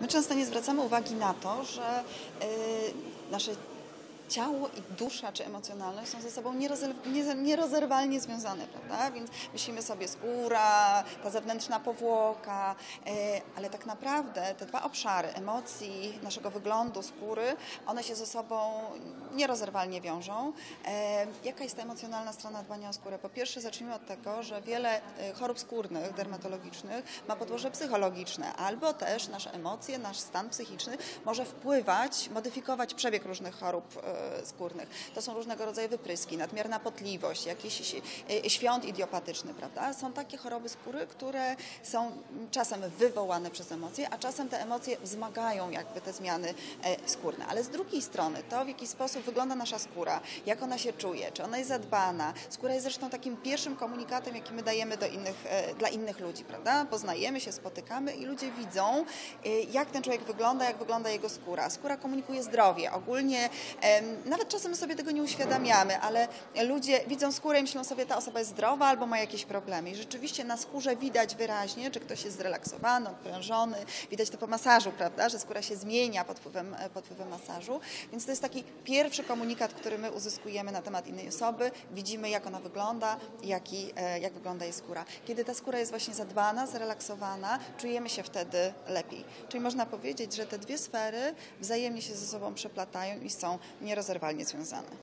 My często nie zwracamy uwagi na to, że y, nasze ciało i dusza czy emocjonalność są ze sobą nierozer- nie- nierozerwalnie związane, prawda? Więc myślimy sobie skóra, ta zewnętrzna powłoka, y, ale tak naprawdę te dwa obszary emocji, naszego wyglądu, skóry, one się ze sobą nierozerwalnie wiążą. E, Jaka jest ta emocjonalna strona dbania o skórę? Po pierwsze zacznijmy od tego, że wiele y, chorób skórnych, dermatologicznych ma podłoże psychologiczne, albo też nasze emocje, nasz stan psychiczny może wpływać, modyfikować przebieg różnych chorób e, skórnych. To są różnego rodzaju wypryski, nadmierna potliwość, jakiś e, świąt idiopatyczny, prawda? Są takie choroby skóry, które są czasem wywołane przez emocje, a czasem te emocje wzmagają jakby te zmiany e, skórne. Ale z drugiej strony to, w jaki sposób wygląda nasza skóra, jak ona się czuje, czy ona jest zadbana. Skóra jest zresztą takim pierwszym komunikatem, jaki my dajemy do innych, e, dla innych ludzi, prawda? Poznajemy się, spotykamy i ludzie widzą, e, jak ten człowiek wygląda, jak wygląda jego skóra. Skóra komunikuje zdrowie. Ogólnie nawet czasem sobie tego nie uświadamiamy, ale ludzie widzą skórę i myślą sobie, ta osoba jest zdrowa albo ma jakieś problemy. I rzeczywiście na skórze widać wyraźnie, czy ktoś jest zrelaksowany, odprężony. Widać to po masażu, prawda, że skóra się zmienia pod wpływem, e, pod wpływem masażu. Więc to jest taki pierwszy komunikat, który my uzyskujemy na temat innej osoby. Widzimy, jak ona wygląda, jaki, e, jak wygląda jej skóra. Kiedy ta skóra jest właśnie zadbana, zrelaksowana, czujemy się wtedy lepiej. Czyli można powiedzieć, że te dwie sfery wzajemnie się ze sobą przeplatają i są nierozerwalnie związane.